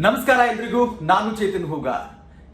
ನಮಸ್ಕಾರ ಎಲ್ರಿಗೂ, ನಾನು ಚೇತನ್ ಹೂಗ.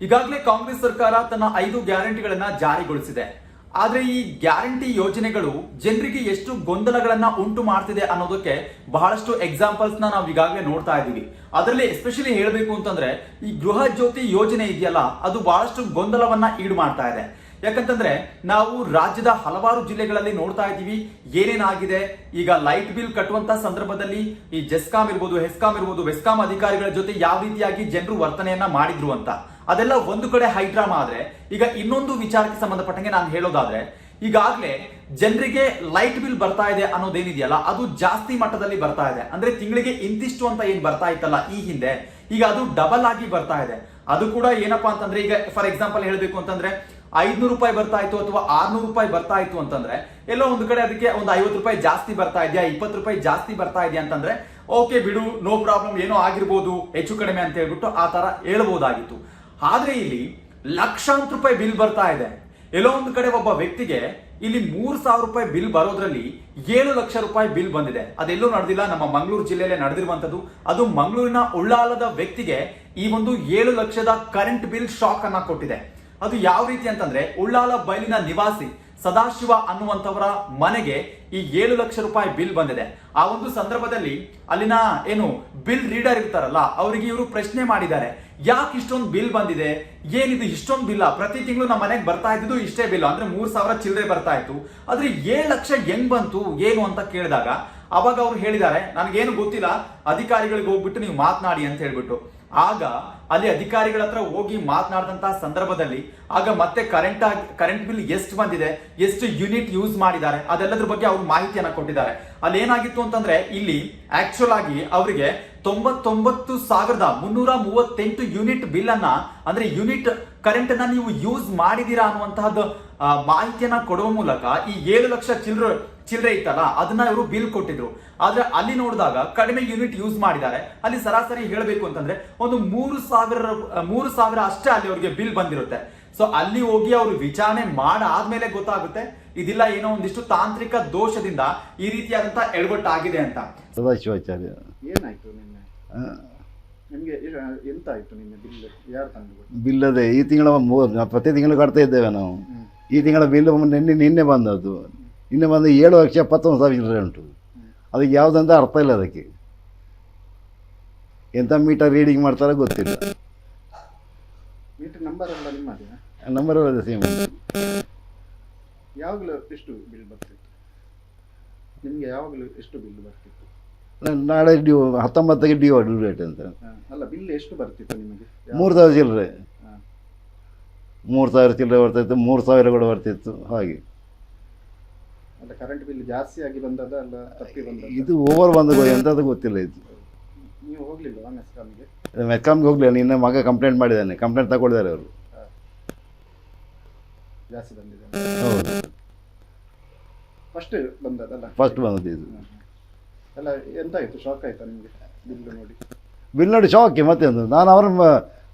ಈಗಾಗಲೇ ಕಾಂಗ್ರೆಸ್ ಸರ್ಕಾರ ತನ್ನ ಐದು ಗ್ಯಾರಂಟಿಗಳನ್ನ ಜಾರಿಗೊಳಿಸಿದೆ. ಆದ್ರೆ ಈ ಗ್ಯಾರಂಟಿ ಯೋಜನೆಗಳು ಜನರಿಗೆ ಎಷ್ಟು ಗೊಂದಲಗಳನ್ನ ಉಂಟು ಮಾಡ್ತಿದೆ ಅನ್ನೋದಕ್ಕೆ ಬಹಳಷ್ಟು ಎಕ್ಸಾಂಪಲ್ಸ್ನ ನಾವು ಈಗಾಗಲೇ ನೋಡ್ತಾ ಇದ್ದೀವಿ. ಅದರಲ್ಲಿ ಎಸ್ಪೆಷಲಿ ಹೇಳಬೇಕು ಅಂತಂದ್ರೆ, ಈ ಗೃಹ ಜ್ಯೋತಿ ಯೋಜನೆ ಇದೆಯಲ್ಲ, ಅದು ಬಹಳಷ್ಟು ಗೊಂದಲವನ್ನ ಈಡು ಮಾಡ್ತಾ ಇದೆ. ಯಾಕಂತಂದ್ರೆ ನಾವು ರಾಜ್ಯದ ಹಲವಾರು ಜಿಲ್ಲೆಗಳಲ್ಲಿ ನೋಡ್ತಾ ಇದ್ದೀವಿ, ಏನೇನಾಗಿದೆ, ಈಗ ಲೈಟ್ ಬಿಲ್ ಕಟ್ಟುವಂತ ಸಂದರ್ಭದಲ್ಲಿ ಈ ಜೆಸ್ಕಾಂ ಇರ್ಬೋದು, ಹೆಸ್ಕಾಂ ಇರ್ಬೋದು, ವೆಸ್ಕಾಂ ಅಧಿಕಾರಿಗಳ ಜೊತೆ ಯಾವ ರೀತಿಯಾಗಿ ಜನರು ವರ್ತನೆಯನ್ನ ಮಾಡಿದ್ರು ಅಂತ. ಅದೆಲ್ಲ ಒಂದು ಕಡೆ ಹೈಡ್ರಾಮಾ ಆದ್ರೆ, ಈಗ ಇನ್ನೊಂದು ವಿಚಾರಕ್ಕೆ ಸಂಬಂಧಪಟ್ಟಂಗೆ ನಾನು ಹೇಳೋದಾದ್ರೆ, ಈಗಾಗಲೇ ಜನರಿಗೆ ಲೈಟ್ ಬಿಲ್ ಬರ್ತಾ ಇದೆ ಅನ್ನೋದೇನಿದೆಯಲ್ಲ, ಅದು ಜಾಸ್ತಿ ಮಟ್ಟದಲ್ಲಿ ಬರ್ತಾ ಇದೆ. ಅಂದ್ರೆ ತಿಂಗಳಿಗೆ ಇಂತಿಷ್ಟು ಅಂತ ಏನ್ ಬರ್ತಾ ಇತ್ತಲ್ಲ ಈ ಹಿಂದೆ, ಈಗ ಅದು ಡಬಲ್ ಆಗಿ ಬರ್ತಾ ಇದೆ. ಅದು ಕೂಡ ಏನಪ್ಪಾ ಅಂತಂದ್ರೆ, ಈಗ ಫಾರ್ ಎಕ್ಸಾಂಪಲ್ ಹೇಳಬೇಕು ಅಂತಂದ್ರೆ ಐದ್ನೂರು ರೂಪಾಯಿ ಬರ್ತಾ ಇತ್ತು ಅಥವಾ ಆರ್ನೂರು ರೂಪಾಯಿ ಬರ್ತಾ ಇತ್ತು ಅಂತಂದ್ರೆ, ಎಲ್ಲೋ ಒಂದು ಕಡೆ ಅದಕ್ಕೆ ಒಂದು ಐವತ್ತು ರೂಪಾಯಿ ಜಾಸ್ತಿ ಬರ್ತಾ ಇದೆಯಾ, ಇಪ್ಪತ್ತು ರೂಪಾಯಿ ಜಾಸ್ತಿ ಬರ್ತಾ ಇದೆಯಾ ಅಂತಂದ್ರೆ, ಓಕೆ ಬಿಡು, ನೋ ಪ್ರಾಬ್ಲಮ್, ಏನೋ ಆಗಿರ್ಬೋದು, ಹೆಚ್ಚು ಕಡಿಮೆ ಅಂತ ಹೇಳ್ಬಿಟ್ಟು ಆ ತರ ಹೇಳ್ಬೋದಾಗಿತ್ತು. ಆದ್ರೆ ಇಲ್ಲಿ ಲಕ್ಷಾಂತರ ರೂಪಾಯಿ ಬಿಲ್ ಬರ್ತಾ ಇದೆ. ಎಲ್ಲೋ ಒಂದು ಕಡೆ ಒಬ್ಬ ವ್ಯಕ್ತಿಗೆ ಇಲ್ಲಿ ಮೂರ್ ಸಾವಿರ ರೂಪಾಯಿ ಬಿಲ್ ಬರೋದ್ರಲ್ಲಿ ಏಳು ಲಕ್ಷ ರೂಪಾಯಿ ಬಿಲ್ ಬಂದಿದೆ. ಅದೆಲ್ಲೂ ನಡೆದಿಲ್ಲ. ನಮ್ಮ ಮಂಗಳೂರು ಜಿಲ್ಲೆಯಲ್ಲೇ ನಡೆದಿರುವಂತದ್ದು ಅದು ಮಂಗಳೂರಿನ ಉಳ್ಳಾಲದ ವ್ಯಕ್ತಿಗೆ ಈ ಒಂದು ಏಳು ಲಕ್ಷದ ಕರೆಂಟ್ ಬಿಲ್ ಶಾಕ್ ಅನ್ನ ಕೊಟ್ಟಿದೆ. ಅದು ಯಾವ ರೀತಿ ಅಂತಂದ್ರೆ ಉಳ್ಳಾಲ ಬಯಲಿನ ನಿವಾಸಿ ಸದಾಶಿವ ಅನ್ನುವಂಥವರ ಮನೆಗೆ ಈ ಏಳು ಲಕ್ಷ ರೂಪಾಯಿ ಬಿಲ್ ಬಂದಿದೆ. ಆ ಒಂದು ಸಂದರ್ಭದಲ್ಲಿ ಅಲ್ಲಿನ ಏನು ಬಿಲ್ ರೀಡರ್ ಇರ್ತಾರಲ್ಲ, ಅವರಿಗೆ ಇವರು ಪ್ರಶ್ನೆ ಮಾಡಿದ್ದಾರೆ, ಯಾಕೆ ಇಷ್ಟೊಂದು ಬಿಲ್ ಬಂದಿದೆ? ಏನಿದು ಇಷ್ಟೊಂದು ಬಿಲ್ಲ? ಪ್ರತಿ ತಿಂಗಳು ನಮ್ಮ ಮನೆಗೆ ಬರ್ತಾ ಇದ್ದು ಇಷ್ಟೇ ಬಿಲ್ ಅಂದ್ರೆ ಮೂರ್ ಸಾವಿರ ಚಿಲ್ಲರೆ ಬರ್ತಾ ಇತ್ತು. ಆದ್ರೆ ಏಳು ಲಕ್ಷ ಹೆಂಗ್ ಬಂತು, ಏನು ಅಂತ ಕೇಳಿದಾಗ ಅವಾಗ ಅವ್ರು ಹೇಳಿದ್ದಾರೆ, ನನಗೇನು ಗೊತ್ತಿಲ್ಲ, ಅಧಿಕಾರಿಗಳಿಗೆ ಹೋಗ್ಬಿಟ್ಟು ನೀವು ಮಾತನಾಡಿ ಅಂತ ಹೇಳ್ಬಿಟ್ಟು. ಆಗ ಅಲ್ಲಿ ಅಧಿಕಾರಿಗಳ ಹತ್ರ ಹೋಗಿ ಮಾತನಾಡಿದಂತಹ ಸಂದರ್ಭದಲ್ಲಿ ಆಗ ಮತ್ತೆ ಕರೆಂಟ್ ಕರೆಂಟ್ ಬಿಲ್ ಎಷ್ಟು ಬಂದಿದೆ, ಎಷ್ಟು ಯೂನಿಟ್ ಯೂಸ್ ಮಾಡಿದ್ದಾರೆ, ಅದೆಲ್ಲದ್ರ ಬಗ್ಗೆ ಅವ್ರು ಮಾಹಿತಿಯನ್ನ ಕೊಟ್ಟಿದ್ದಾರೆ. ಅಲ್ಲಿ ಏನಾಗಿತ್ತು ಅಂತಂದ್ರೆ ಇಲ್ಲಿ ಆಕ್ಚುಲ್ ಆಗಿ ಅವರಿಗೆ ತೊಂಬತ್ತೊಂಬತ್ತು ಸಾವಿರದ ಮುನ್ನೂರ ಮೂವತ್ತೆಂಟು ಯೂನಿಟ್ ಬಿಲ್ ಅನ್ನ, ಅಂದ್ರೆ ಯೂನಿಟ್ ಕರೆಂಟ್ ನೀವು ಯೂಸ್ ಮಾಡಿದೀರಾ ಅನ್ನುವಂತಹದ್ದು ಮಾಹಿತಿಯನ್ನ ಕೊಡುವ ಮೂಲಕ ಈ ಏಳು ಲಕ್ಷ ಚಿಲ್ಲರೆ ಚಿಲ್ಲರೆ ಇತ್ತಲ್ಲ ಅದನ್ನ ಇವರು ಬಿಲ್ ಕೊಟ್ಟಿದ್ರು. ಆದ್ರೆ ಅಲ್ಲಿ ನೋಡಿದಾಗ ಕಡಿಮೆ ಯೂನಿಟ್ ಯೂಸ್ ಮಾಡಿದ್ದಾರೆ. ಅಲ್ಲಿ ಸರಾಸರಿ ಹೇಳಬೇಕು ಅಂತಂದ್ರೆ ಒಂದು ಮೂರು ಸಾವಿರ ಮೂರು ಸಾವಿರ ಅಷ್ಟೇ ಅಲ್ಲಿ ಅವರಿಗೆ ಬಿಲ್ ಬಂದಿರುತ್ತೆ. ಸೊ ಅಲ್ಲಿ ಹೋಗಿ ಅವರು ವಿಚಾರಣೆ ಮಾಡಾದ್ಮೇಲೆ ಗೊತ್ತಾಗುತ್ತೆ ಇದಿಲ್ಲ ಏನೋ ಒಂದಿಷ್ಟು ತಾಂತ್ರಿಕ ದೋಷದಿಂದ ಈ ರೀತಿಯಾದಂತ ಆಗಿದೆ ಅಂತ. ಸದಾಶಿವಾಚಾರ್ಯ. ಏನಾಯ್ತು ನಿನ್ನೆ? ನಿಮಗೆ ಎಂತ ಆಯ್ತು ನಿನ್ನೆ ಬಿಲ್? ಯಾರು ತಂದು ಬಿಲ್ಲದೆ ಬಿಲ್ ಅದೇ ಈ ತಿಂಗಳ ಮೂರು ಪ್ರತಿ ತಿಂಗಳು ಕಟ್ತಾ ಇದ್ದೇವೆ ನಾವು. ಈ ತಿಂಗಳ ಬಿಲ್ ನಿನ್ನೆ ನಿನ್ನೆ ಬಂದದ್ದು. ನಿನ್ನೆ ಬಂದು ಏಳು ಲಕ್ಷ ಎಪ್ಪತ್ತೊಂದು ಸಾವಿರ ಚಿಲ್ಲರೆ ಉಂಟು ಅದಕ್ಕೆ ಯಾವುದಂತ ಅರ್ಥ ಇಲ್ಲ ಅದಕ್ಕೆ. ಎಂಥ ಮೀಟರ್ ರೀಡಿಂಗ್ ಮಾಡ್ತಾರೋ ಗೊತ್ತಿಲ್ಲ. ಮೀಟರ್ ನಂಬರ್ ಎಲ್ಲ ನಿಮ್ಮದೇ ನಂಬರ್ ಅದೇ ಸೇಮ್ ಯಾವಾಗಲೂ ಎಷ್ಟು ಬಿಲ್ ಬರ್ತಿತ್ತು? ನಿಮಗೆ ಯಾವಾಗಲೂ ಎಷ್ಟು ಬಿಲ್ ಬರ್ತಿತ್ತು? ನಾಳೆ ಡ್ಯೂ ಹತ್ತೊಂಬತ್ತಕ್ಕೆ ಡ್ಯೂ ಡ್ಯೂ ರೇಟ್ ಅಂತ. ಅಲ್ಲ ಬಿಲ್ ಎಷ್ಟು ಬರ್ತಿತ್ತು ನಿಮಗೆ? ಮೂರು ಸಾವಿರ ಚಿಲ್ಲರೆ. ಮೂರು ಸಾವಿರ ಚಿಲ್ಲರೆ ಬರ್ತಿತ್ತು ಮೂರು ಸಾವಿರ ಕೂಡ ಬರ್ತಿತ್ತು ಹಾಗೆ. ಕರೆಂಟ್ ಬಿಲ್ ಜಾಸ್ತಿ ಆಗಿ ಬಂದದ ಅಲ್ಲ ತಪ್ಪಿ ಬಂದ ಇದು ಓವರ್ ಬಂದು ಎಂಥದ್ದು ಗೊತ್ತಿಲ್ಲ ಇದು. ನೀವು ಹೋಗ್ಲಿಲ್ವಾ ಮೆಸ್ಕಾಮ್ಗೆ? ಮೆಸ್ಕಾಮ್ಗೆ ಹೋಗ್ಲಿಲ್ಲ ನಿನ್ನ ಮಗ ಕಂಪ್ಲೇಂಟ್ ಮಾಡಿದ್ದಾನೆ. ಕಂಪ್ಲೇಂಟ್ ತಗೊಳ್ಳಿದ್ದಾರೆ ಅವರು. ಜಾಸ್ತಿ ಬಂದಿದೆ. ಹೌದು. ಫಸ್ಟ್ ಬಂದದಲ್ಲ? ಫಸ್ಟ್ ಬಂದದ್ದು ಇದು. ಅಲ್ಲ ಎಂತ ಆಯ್ತು ಶಾಕ್ ಆಯ್ತಾ ನಿಮಗೆ ಬಿಲ್ ನೋಡಿ? ಬಿಲ್ ನೋಡಿ ಶಾಕಿ ಮತ್ತೆ ಒಂದು ನಾನು ಅವರ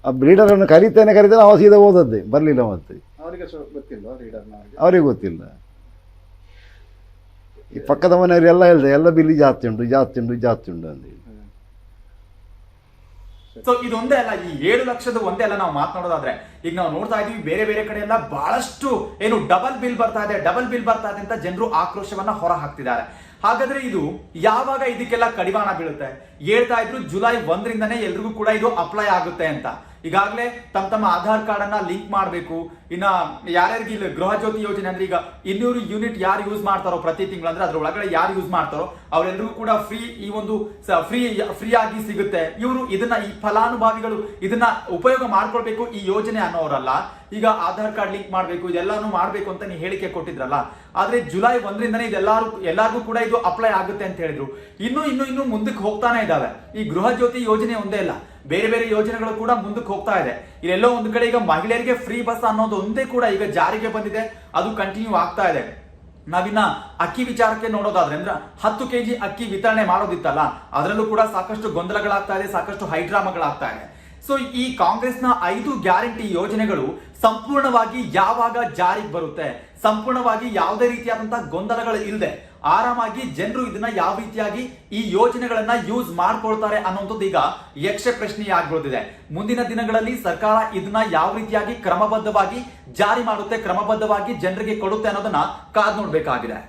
ಬ್ರೀಡರನ್ನು ಕರೀತೇನೆ ಕರೀತೇನೆ ಅವ ಸೀದಾ ಓದದ್ದೆ ಬರಲಿಲ್ಲ ಮತ್ತೆ. ಅವರಿಗೆ ಗೊತ್ತಿಲ್ಲ ಅವರಿಗೆ ಗೊತ್ತಿಲ್ಲ. ಈ ಪಕ್ಕದ ಮನೆಯವರು ಎಲ್ಲ ಹೇಳಿದೆ, ಎಲ್ಲ ಬಿಲ್ ಜಾಸ್ತಿ ಉಂಟು ಜಾಸ್ತಿ ಉಂಟು ಜಾಸ್ತಿ ಉಂಟು ಅಂತೇಳಿ ಸೊ ಇದೊಂದೇ ಅಲ್ಲ, ಈ ಏಳು ಲಕ್ಷದ ಒಂದೇ ಅಲ್ಲ ನಾವು ಮಾತನಾಡೋದಾದ್ರೆ. ಈಗ ನಾವು ನೋಡ್ತಾ ಇದೀವಿ ಬೇರೆ ಬೇರೆ ಕಡೆ ಎಲ್ಲ ಬಹಳಷ್ಟು ಏನು ಡಬಲ್ ಬಿಲ್ ಬರ್ತಾ ಇದೆ ಡಬಲ್ ಬಿಲ್ ಬರ್ತಾ ಇದೆ ಅಂತ ಜನರು ಆಕ್ರೋಶವನ್ನ ಹೊರ ಹಾಕ್ತಿದ್ದಾರೆ ಹಾಗಾದ್ರೆ ಇದು ಯಾವಾಗ ಇದಕ್ಕೆಲ್ಲ ಕಡಿವಾಣ ಬೀಳುತ್ತೆ? ಹೇಳ್ತಾ ಇದ್ರು ಜುಲೈ ಒಂದರಿಂದನೇ ಎಲ್ರಿಗೂ ಕೂಡ ಇದು ಅಪ್ಲೈ ಆಗುತ್ತೆ ಅಂತ. ಈಗಾಗಲೇ ತಮ್ಮ ತಮ್ಮ ಆಧಾರ್ ಕಾರ್ಡ್ ಅನ್ನ ಲಿಂಕ್ ಮಾಡಬೇಕು. ಇನ್ನ ಯಾರ್ಯಾರಿಗೆ ಇಲ್ಲಿ ಗೃಹ ಜ್ಯೋತಿ ಯೋಜನೆ ಅಂದ್ರೆ ಈಗ ಇನ್ನೂರು ಯೂನಿಟ್ ಯಾರು ಯೂಸ್ ಮಾಡ್ತಾರೋ ಪ್ರತಿ ತಿಂಗಳು ಅಂದ್ರೆ ಅದ್ರ ಒಳಗಡೆ ಯಾರು ಯೂಸ್ ಮಾಡ್ತಾರೋ ಅವರೆಲ್ಲರಿಗೂ ಕೂಡ ಫ್ರೀ ಈ ಒಂದು ಫ್ರೀ ಫ್ರೀ ಆಗಿ ಸಿಗುತ್ತೆ. ಇವರು ಇದನ್ನ ಈ ಫಲಾನುಭವಿಗಳು ಇದನ್ನ ಉಪಯೋಗ ಮಾಡ್ಕೊಳ್ಬೇಕು ಈ ಯೋಜನೆ ಅನ್ನೋರಲ್ಲ. ಈಗ ಆಧಾರ್ ಕಾರ್ಡ್ ಲಿಂಕ್ ಮಾಡಬೇಕು, ಇದೆಲ್ಲಾನು ಮಾಡಬೇಕು ಅಂತ ನೀವು ಹೇಳಿಕೆ ಕೊಟ್ಟಿದ್ರಲ್ಲ. ಆದ್ರೆ ಜುಲೈ ಒಂದರಿಂದನೇ ಇದೆಲ್ಲಾರು, ಎಲ್ಲರಿಗೂ ಕೂಡ ಇದು ಅಪ್ಲೈ ಆಗುತ್ತೆ ಅಂತ ಹೇಳಿದ್ರು. ಇನ್ನು ಇನ್ನು ಇನ್ನು ಮುಂದಕ್ಕೆ ಹೋಗ್ತಾನೆ ಇದಾವೆ. ಈ ಗೃಹ ಜ್ಯೋತಿ ಯೋಜನೆ ಒಂದೇ ಇಲ್ಲ. ಬೇರೆ ಬೇರೆ ಯೋಜನೆಗಳು ಕೂಡ ಮುಂದಕ್ಕೆ ಹೋಗ್ತಾ ಇದೆ. ಇಲ್ಲೆಲ್ಲೋ ಒಂದು ಕಡೆ ಈಗ ಮಹಿಳೆಯರಿಗೆ ಫ್ರೀ ಬಸ್ ಅನ್ನೋದು ಒಂದೇ ಕೂಡ ಈಗ ಜಾರಿಗೆ ಬಂದಿದೆ. ಅದು ಕಂಟಿನ್ಯೂ ಆಗ್ತಾ ಇದೆ. ನಾವಿನ್ನ ಅಕ್ಕಿ ವಿಚಾರಕ್ಕೆ ನೋಡೋದಾದ್ರೆ ಅಂದ್ರೆ ಹತ್ತು ಕೆಜಿ ಅಕ್ಕಿ ವಿತರಣೆ ಮಾಡೋದಿತ್ತಲ್ಲ, ಅದರಲ್ಲೂ ಕೂಡ ಸಾಕಷ್ಟು ಗೊಂದಲಗಳಾಗ್ತಾ ಇದೆ, ಸಾಕಷ್ಟು ಹೈಡ್ರಾಮಗಳಾಗ್ತಾ ಇದೆ. ಸೊ ಈ ಕಾಂಗ್ರೆಸ್ನ ಐದು ಗ್ಯಾರಂಟಿ ಯೋಜನೆಗಳು ಸಂಪೂರ್ಣವಾಗಿ ಯಾವಾಗ ಜಾರಿಗೆ ಬರುತ್ತೆ? ಸಂಪೂರ್ಣವಾಗಿ ಯಾವುದೇ ರೀತಿಯಾದಂತಹ ಗೊಂದಲಗಳು ಇಲ್ಲದೆ ಆರಾಮಾಗಿ ಜನರು ಇದನ್ನ ಯಾವ ರೀತಿಯಾಗಿ ಈ ಯೋಜನೆಗಳನ್ನ ಯೂಸ್ ಮಾಡ್ಕೊಳ್ತಾರೆ ಅನ್ನೋದು ಈಗ ಯಕ್ಷ ಪ್ರಶ್ನೆಯಾಗಿರೋದಿದೆ ಮುಂದಿನ ದಿನಗಳಲ್ಲಿ ಸರ್ಕಾರ ಇದನ್ನ ಯಾವ ರೀತಿಯಾಗಿ ಕ್ರಮಬದ್ಧವಾಗಿ ಜಾರಿ ಮಾಡುತ್ತೆ, ಕ್ರಮಬದ್ಧವಾಗಿ ಜನರಿಗೆ ಕೊಡುತ್ತೆ ಅನ್ನೋದನ್ನ ಕಾದ್ ನೋಡ್ಬೇಕಾಗಿದೆ.